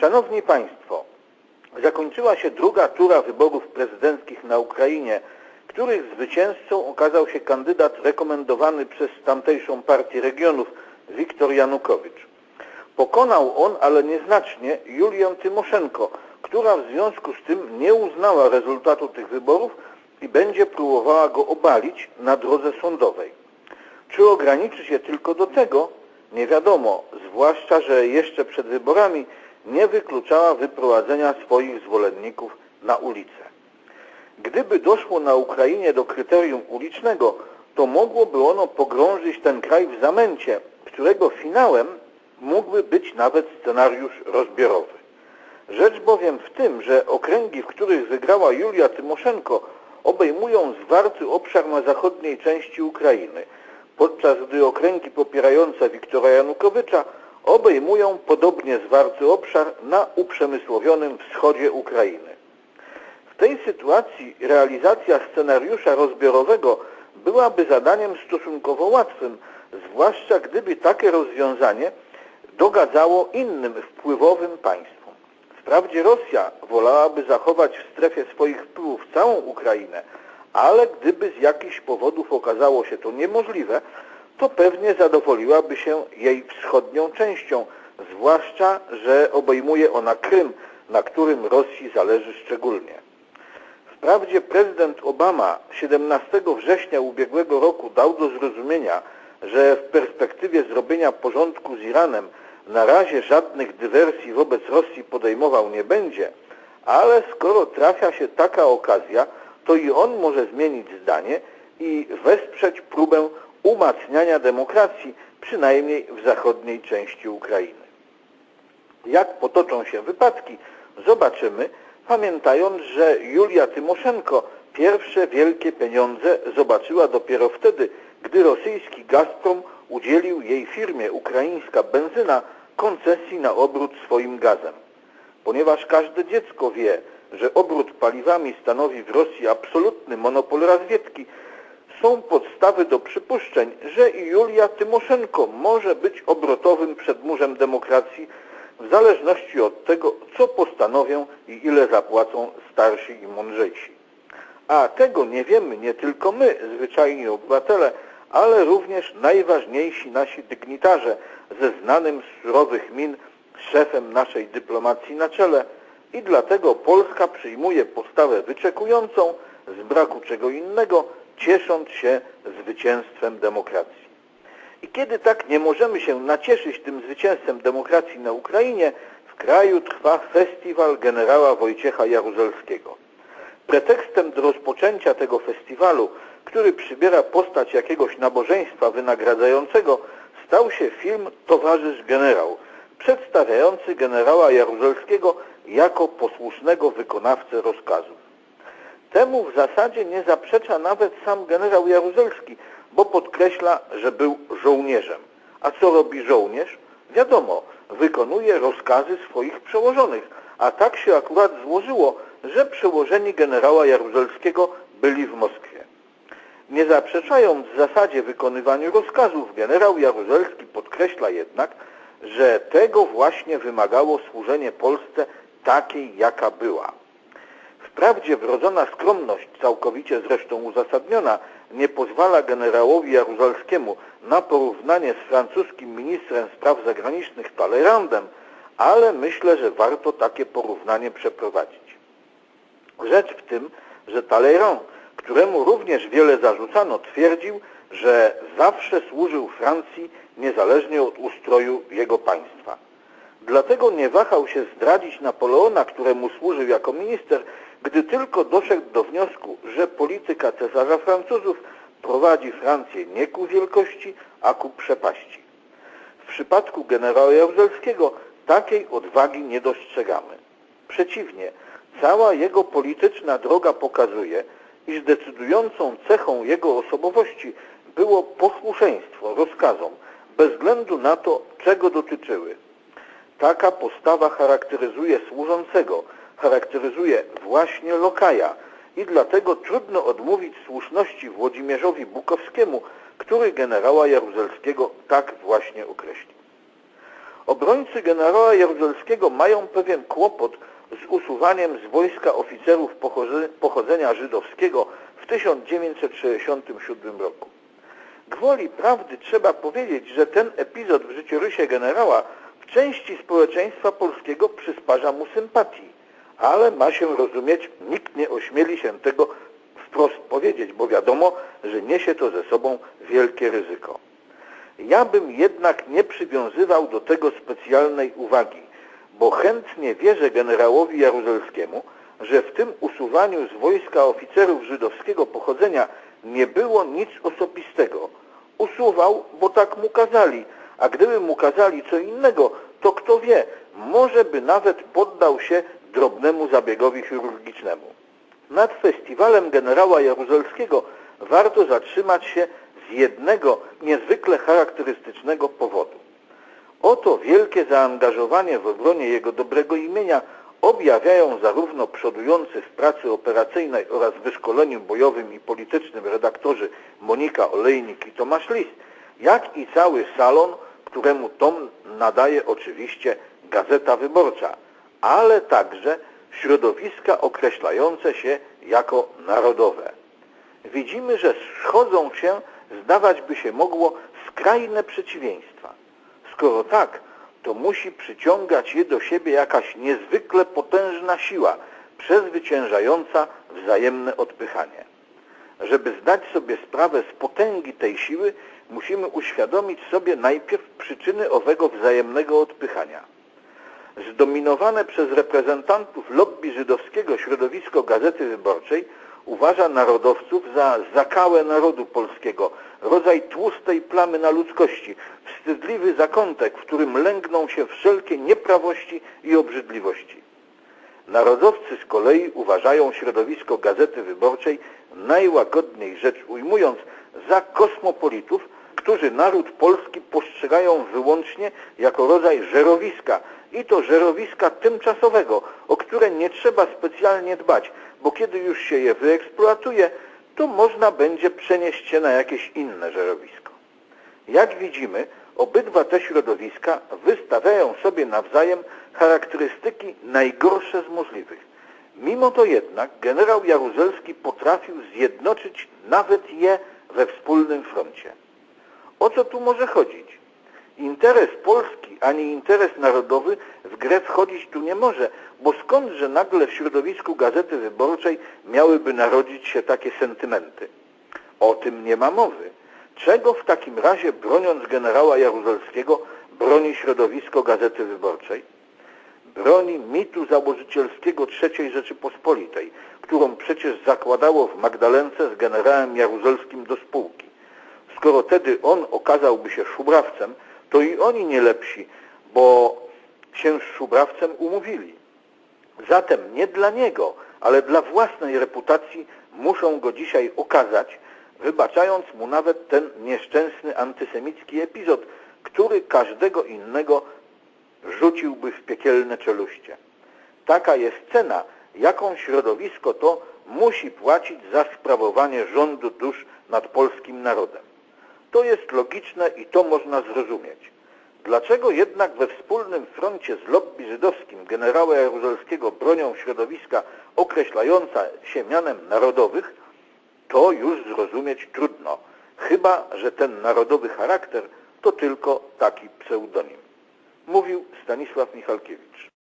Szanowni Państwo, zakończyła się druga tura wyborów prezydenckich na Ukrainie, których zwycięzcą okazał się kandydat rekomendowany przez tamtejszą partię regionów Wiktor Janukowicz. Pokonał on, ale nieznacznie, Julię Tymoszenko, która w związku z tym nie uznała rezultatu tych wyborów i będzie próbowała go obalić na drodze sądowej. Czy ograniczy się tylko do tego? Nie wiadomo, zwłaszcza, że jeszcze przed wyborami nie wykluczała wyprowadzenia swoich zwolenników na ulicę. Gdyby doszło na Ukrainie do kryterium ulicznego, to mogłoby ono pogrążyć ten kraj w zamęcie, którego finałem mógłby być nawet scenariusz rozbiorowy. Rzecz bowiem w tym, że okręgi, w których wygrała Julia Tymoszenko, obejmują zwarty obszar na zachodniej części Ukrainy, podczas gdy okręgi popierające Wiktora Janukowycza obejmują podobnie zwarty obszar na uprzemysłowionym wschodzie Ukrainy. W tej sytuacji realizacja scenariusza rozbiorowego byłaby zadaniem stosunkowo łatwym, zwłaszcza gdyby takie rozwiązanie dogadzało innym wpływowym państwom. Wprawdzie Rosja wolałaby zachować w strefie swoich wpływów całą Ukrainę, ale gdyby z jakichś powodów okazało się to niemożliwe, to pewnie zadowoliłaby się jej wschodnią częścią, zwłaszcza, że obejmuje ona Krym, na którym Rosji zależy szczególnie. Wprawdzie prezydent Obama 17 września ubiegłego roku dał do zrozumienia, że w perspektywie zrobienia porządku z Iranem na razie żadnych dywersji wobec Rosji podejmował nie będzie, ale skoro trafia się taka okazja, to i on może zmienić zdanie i wesprzeć próbę umacniania demokracji, przynajmniej w zachodniej części Ukrainy. Jak potoczą się wypadki, zobaczymy, pamiętając, że Julia Tymoszenko pierwsze wielkie pieniądze zobaczyła dopiero wtedy, gdy rosyjski Gazprom udzielił jej firmie ukraińska benzyna koncesji na obrót swoim gazem. Ponieważ każde dziecko wie, że obrót paliwami stanowi w Rosji absolutny monopol razwiedki, są podstawy do przypuszczeń, że Julia Tymoszenko może być obrotowym przedmurzem demokracji w zależności od tego, co postanowią i ile zapłacą starsi i mądrzejsi. A tego nie wiemy nie tylko my, zwyczajni obywatele, ale również najważniejsi nasi dygnitarze ze znanym z surowych min szefem naszej dyplomacji na czele i dlatego Polska przyjmuje postawę wyczekującą z braku czego innego, ciesząc się zwycięstwem demokracji. I kiedy tak nie możemy się nacieszyć tym zwycięstwem demokracji na Ukrainie, w kraju trwa festiwal generała Wojciecha Jaruzelskiego. Pretekstem do rozpoczęcia tego festiwalu, który przybiera postać jakiegoś nabożeństwa wynagradzającego, stał się film Towarzysz Generał, przedstawiający generała Jaruzelskiego jako posłusznego wykonawcę rozkazów. Temu w zasadzie nie zaprzecza nawet sam generał Jaruzelski, bo podkreśla, że był żołnierzem. A co robi żołnierz? Wiadomo, wykonuje rozkazy swoich przełożonych, a tak się akurat złożyło, że przełożeni generała Jaruzelskiego byli w Moskwie. Nie zaprzeczając w zasadzie wykonywaniu rozkazów, generał Jaruzelski podkreśla jednak, że tego właśnie wymagało służenie Polsce takiej, jaka była. Wprawdzie wrodzona skromność, całkowicie zresztą uzasadniona, nie pozwala generałowi Jaruzelskiemu na porównanie z francuskim ministrem spraw zagranicznych Talleyrandem, ale myślę, że warto takie porównanie przeprowadzić. Rzecz w tym, że Talleyrand, któremu również wiele zarzucano, twierdził, że zawsze służył Francji niezależnie od ustroju jego państwa. Dlatego nie wahał się zdradzić Napoleona, któremu służył jako minister, gdy tylko doszedł do wniosku, że polityka cesarza Francuzów prowadzi Francję nie ku wielkości, a ku przepaści. W przypadku generała Jaruzelskiego takiej odwagi nie dostrzegamy. Przeciwnie, cała jego polityczna droga pokazuje, iż decydującą cechą jego osobowości było posłuszeństwo rozkazom, bez względu na to, czego dotyczyły. Taka postawa charakteryzuje służącego, charakteryzuje właśnie lokaja i dlatego trudno odmówić słuszności Włodzimierzowi Bukowskiemu, który generała Jaruzelskiego tak właśnie określił. Obrońcy generała Jaruzelskiego mają pewien kłopot z usuwaniem z wojska oficerów pochodze- pochodzenia żydowskiego w 1967 roku. Gwoli prawdy trzeba powiedzieć, że ten epizod w życiorysie generała części społeczeństwa polskiego przysparza mu sympatii, ale ma się rozumieć, nikt nie ośmieli się tego wprost powiedzieć, bo wiadomo, że niesie to ze sobą wielkie ryzyko. Ja bym jednak nie przywiązywał do tego specjalnej uwagi, bo chętnie wierzę generałowi Jaruzelskiemu, że w tym usuwaniu z wojska oficerów żydowskiego pochodzenia nie było nic osobistego. Usuwał, bo tak mu kazali, a gdyby mu kazali co innego, to kto wie, może by nawet poddał się drobnemu zabiegowi chirurgicznemu. Nad festiwalem generała Jaruzelskiego warto zatrzymać się z jednego niezwykle charakterystycznego powodu. Oto wielkie zaangażowanie w obronie jego dobrego imienia objawiają zarówno przodujący w pracy operacyjnej oraz wyszkoleniu bojowym i politycznym redaktorzy Monika Olejnik i Tomasz Lis, jak i cały salon, któremu tom nadaje oczywiście Gazeta Wyborcza, ale także środowiska określające się jako narodowe. Widzimy, że schodzą się, zdawać by się mogło, skrajne przeciwieństwa. Skoro tak, to musi przyciągać je do siebie jakaś niezwykle potężna siła, przezwyciężająca wzajemne odpychanie. Żeby zdać sobie sprawę z potęgi tej siły, musimy uświadomić sobie najpierw przyczyny owego wzajemnego odpychania. Zdominowane przez reprezentantów lobby żydowskiego środowisko Gazety Wyborczej uważa narodowców za zakałę narodu polskiego, rodzaj tłustej plamy na ludzkości, wstydliwy zakątek, w którym lęgną się wszelkie nieprawości i obrzydliwości. Narodowcy z kolei uważają środowisko Gazety Wyborczej, najłagodniej rzecz ujmując, za kosmopolitów, którzy naród polski postrzegają wyłącznie jako rodzaj żerowiska i to żerowiska tymczasowego, o które nie trzeba specjalnie dbać, bo kiedy już się je wyeksploatuje, to można będzie przenieść się na jakieś inne żerowisko. Jak widzimy, obydwa te środowiska wystawiają sobie nawzajem charakterystyki najgorsze z możliwych. Mimo to jednak generał Jaruzelski potrafił zjednoczyć nawet je we wspólnym froncie. O co tu może chodzić? Interes polski ani interes narodowy w grę wchodzić tu nie może, bo skądże nagle w środowisku Gazety Wyborczej miałyby narodzić się takie sentymenty? O tym nie ma mowy. Czego w takim razie, broniąc generała Jaruzelskiego, broni środowisko Gazety Wyborczej? Broni mitu założycielskiego III Rzeczypospolitej, którą przecież zakładało w Magdalence z generałem Jaruzelskim do spółki. Skoro tedy on okazałby się szubrawcem, to i oni nie lepsi, bo się z szubrawcem umówili. Zatem nie dla niego, ale dla własnej reputacji muszą go dzisiaj okazać, wybaczając mu nawet ten nieszczęsny antysemicki epizod, który każdego innego rzuciłby w piekielne czeluście. Taka jest cena, jaką środowisko to musi płacić za sprawowanie rządu dusz nad polskim narodem. To jest logiczne i to można zrozumieć. Dlaczego jednak we wspólnym froncie z lobby żydowskim generała Jaruzelskiego bronią środowiska określająca się mianem narodowych, to już zrozumieć trudno, chyba że ten narodowy charakter to tylko taki pseudonim. Mówił Stanisław Michalkiewicz.